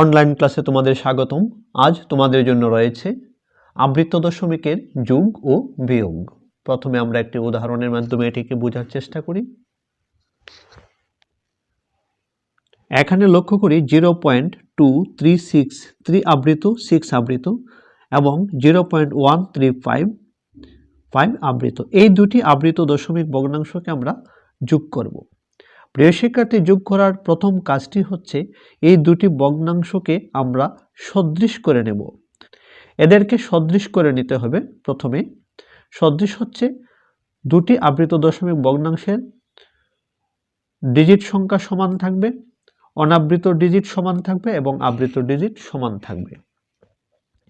Online ক্লাসে তোমাদের স্বাগতম। আজ তোমাদের জন্য রয়েছে আবৃত্ত দশমিকের যোগ ও বিয়োগ। প্রথমে আমরা একটি উদাহরণের মাধ্যমে এটিকে বোঝার চেষ্টা করি। এখানে লক্ষ্য করি zero point two three six three আবৃত, সিক্স আবৃত এবং zero point one three five five আবৃত। এই দুটি আবৃত দশমিক ভগ্নাংশকে আমরা যোগ করব। প্রিয় শিক্ষার্থী, যোগ করার প্রথম কাজটি হচ্ছে এই দুটি ভগ্নাংশকে আমরা সদৃশ করে নেব। এদেরকে সদৃশ করে নিতে হবে প্রথমে। সদৃশ হচ্ছে দুটি আবৃত দশমিক ভগ্নাংশের ডিজিট সংখ্যা সমান থাকবে, অনাবৃত ডিজিট সমান থাকবে এবং আবৃত ডিজিট সমান থাকবে।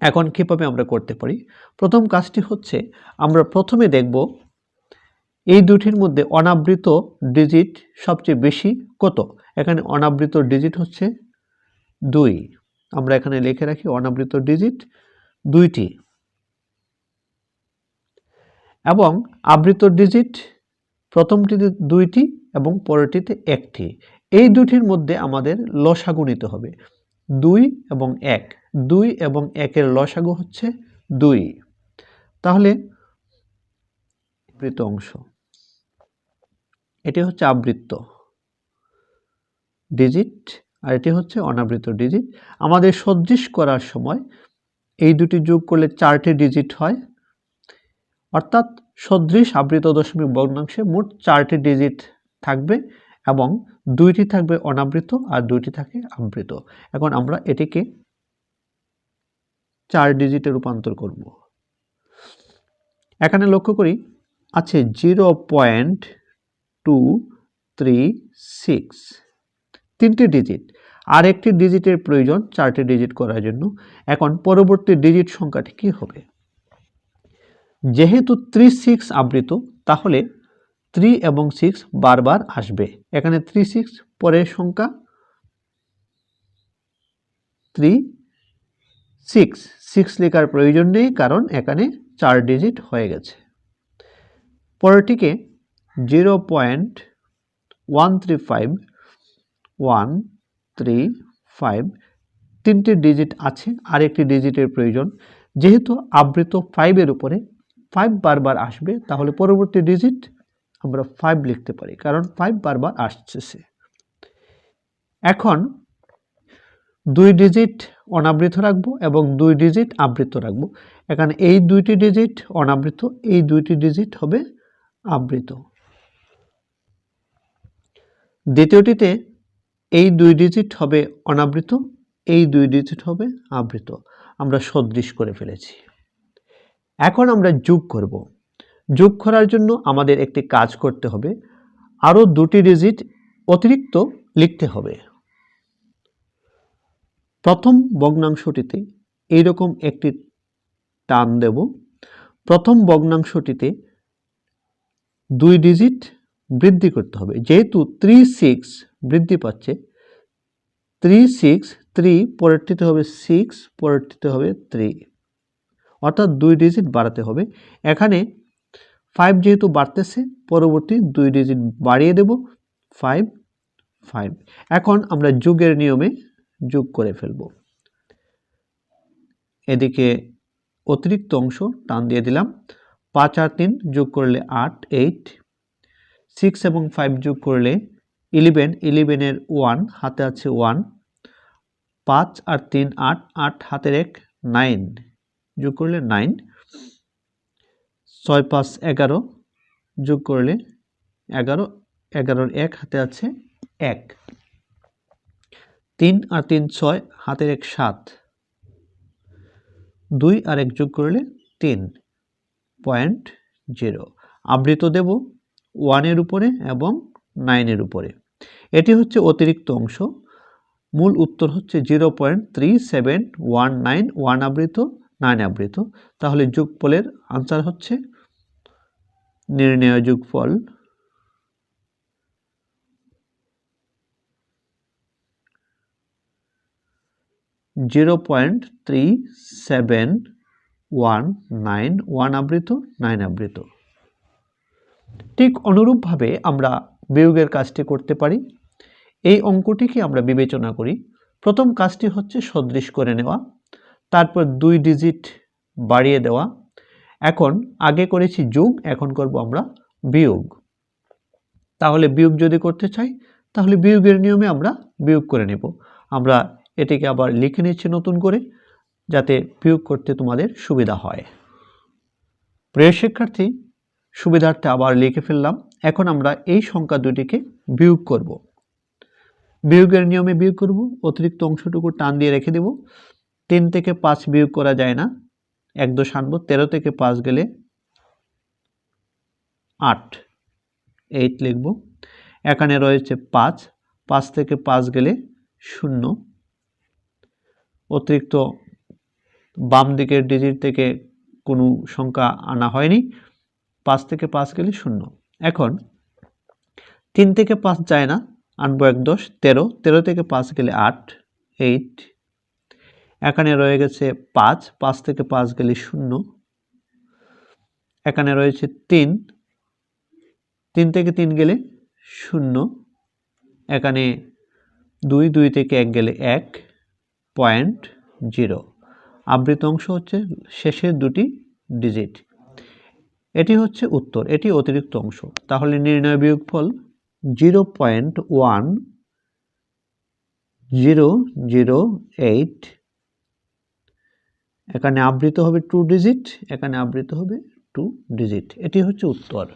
এখন কীভাবে আমরা করতে পারি? প্রথম কাজটি হচ্ছে আমরা প্রথমে দেখব এই দুটির মধ্যে অনাবৃত ডিজিট সবচেয়ে বেশি কত? এখানে অনাবৃত ডিজিট হচ্ছে দুই। আমরা এখানে লিখে রাখি অনাবৃত ডিজিট দুইটি। এবং আবৃত ডিজিট প্রথমটিতে দুইটি এবং পরেরটিতে একটি। এই দুটির মধ্যে আমাদের লসাগু নিতে হবে। দুই এবং এক। দুই এবং একের লসাগু হচ্ছে দুই। তাহলে আবৃত অংশ। এটি হচ্ছে আবৃত্ত। ডিজিট আর এটি হচ্ছে অনাবৃত ডিজিট আমাদের সদৃশ করার সময় এই দুটি যোগ করলে চারটি ডিজিট হয়। অর্থাৎ সদৃশ আবৃত দশমিক ভগ্নাংশে মোট চারটি ডিজিট থাকবে এবং দুইটি থাকবে অনাবৃত আর দুইটি থাকে আবৃত এখন আমরা এটিকে চার ডিজিটে রূপান্তর করব। এখানে লক্ষ্য করি, আছে zero point two three six তিনটি ডিজিট আর একটি ডিজিটের প্রয়োজন চারটি ডিজিট করার জন্য। এখন পরবর্তী ডিজিট সংখ্যাটি কী হবে? যেহেতু থ্রি সিক্স আবৃত, তাহলে থ্রি এবং সিক্স বারবার আসবে। এখানে থ্রি সিক্স পরের সংখ্যা থ্রি সিক্স সিক্স লেখার প্রয়োজন নেই, কারণ এখানে চার ডিজিট হয়ে গেছে। পরেরটিকে zero point one three five one three five তিনটি ডিজিট আছে আর একটি ডিজিটের প্রয়োজন। যেহেতু আবৃত ফাইভের উপরে ফাইভ বারবার আসবে, তাহলে পরবর্তী ডিজিট আমরা ফাইভ লিখতে পারি, কারণ ফাইভ বারবার আসছে। এখন দুই ডিজিট অনাবৃত রাখব এবং দুই ডিজিট আবৃত রাখব। এখানে এই দুইটি ডিজিট অনাবৃত, এই দুইটি ডিজিট হবে আবৃত। দ্বিতীয়টিতে, এই দুই ডিজিট হবে অনাবৃত, এই দুই ডিজিট হবে আবৃত। আমরা সদৃশ করে ফেলেছি। এখন আমরা যোগ করব। যোগ করার জন্য আমাদের একটি কাজ করতে হবে। আরও দুটি ডিজিট অতিরিক্ত লিখতে হবে। প্রথম ভগ্নাংশটিতে এইরকম একটি টান দেব। প্রথম ভগ্নাংশটিতে দুই ডিজিট বৃদ্ধি করতে হবে। যেহেতু থ্রি সিক্স বৃদ্ধি পাচ্ছে থ্রি সিক্স থ্রি পরেরটিতে হবে সিক্স পরেরটিতে হবে থ্রি অর্থাৎ দুই ডিজিট বাড়াতে হবে। এখানে ফাইভ যেহেতু বাড়তেছে, পরবর্তী দুই ডিজিট বাড়িয়ে দেব ফাইভ ফাইভ এখন আমরা যুগের নিয়মে যোগ করে ফেলব। এদিকে অতিরিক্ত অংশ টান দিয়ে দিলাম। পাঁচ আর তিন যোগ করলে আট এইট সিক্স এবং ফাইভ যোগ করলে ইলেভেন ইলেভেনের ওয়ান হাতে আছে ওয়ান পাঁচ আর তিন, আট আট হাতের এক নাইন যোগ করলে নাইন ছয়, পাঁচ, এগারো, যোগ করলে এগারো, এগারোর এক, হাতে আছে এক। তিন আর তিন, ছয়, হাতের এক, সাত। দুই আর এক যোগ করলে তিন পয়েন্ট জিরো আবৃত দেব। ওয়ানের উপরে এবং নাইনের উপরে। এটি হচ্ছে অতিরিক্ত অংশ। মূল উত্তর হচ্ছে zero point three seven one nine one আবৃত, নাইন আবৃত। তাহলে যোগফলের আনসার হচ্ছে নির্ণয় যোগফল zero point three seven one nine one আবৃত, নাইন আবৃত। ঠিক অনুরূপভাবে আমরা বিয়োগের কাজটি করতে পারি। এই অঙ্কটিকে আমরা বিবেচনা করি। প্রথম কাজটি হচ্ছে সদৃশ করে নেওয়া, তারপর দুই ডিজিট বাড়িয়ে দেওয়া। এখন আগে করেছি যোগ, এখন করব আমরা বিয়োগ। তাহলে বিয়োগ যদি করতে চাই, তাহলে বিয়োগের নিয়মে আমরা বিয়োগ করে নেব। আমরা এটিকে আবার লিখে নিচ্ছি নতুন করে, যাতে বিয়োগ করতে তোমাদের সুবিধা হয়। প্রিয় শিক্ষার্থী সুবিধার্থে আবার লিখে ফেললাম। এখন আমরা এই সংখ্যা দুটিকে বিয়োগ করব। বিয়োগের নিয়মে বিয়োগ করব। অতিরিক্ত অংশটুকু টান দিয়ে রেখে দেব। তিন থেকে পাঁচ বিয়োগ করা যায় না। এক দশ আনব। তেরো থেকে পাঁচ গেলে আট। এইট লিখব। এখানে রয়েছে পাঁচ। পাঁচ থেকে পাঁচ গেলে শূন্য। অতিরিক্ত বাম দিকের ডিজিট থেকে কোনো সংখ্যা আনা হয়নি। পাঁচ থেকে পাঁচ গেলে শূন্য। এখন তিন থেকে পাঁচ যায় না, আনব এক দশ, তেরো তেরো থেকে পাঁচ গেলে আট এইট এখানে রয়ে গেছে পাঁচ পাঁচ থেকে পাঁচ গেলে শূন্য। এখানে রয়েছে তিন তিন থেকে তিন গেলে শূন্য। এখানে দুই দুই থেকে এক গেলে এক পয়েন্ট জিরো আবৃত অংশ হচ্ছে শেষের দুটি ডিজিট এটি হচ্ছে উত্তর, এটি অতিরিক্ত অংশ। তাহলে নির্ণয় বিয়োগফল zero point one zero zero eight এখানে আবৃত হবে টু ডিজিট এখানে আবৃত হবে টু ডিজিট এটি হচ্ছে উত্তর।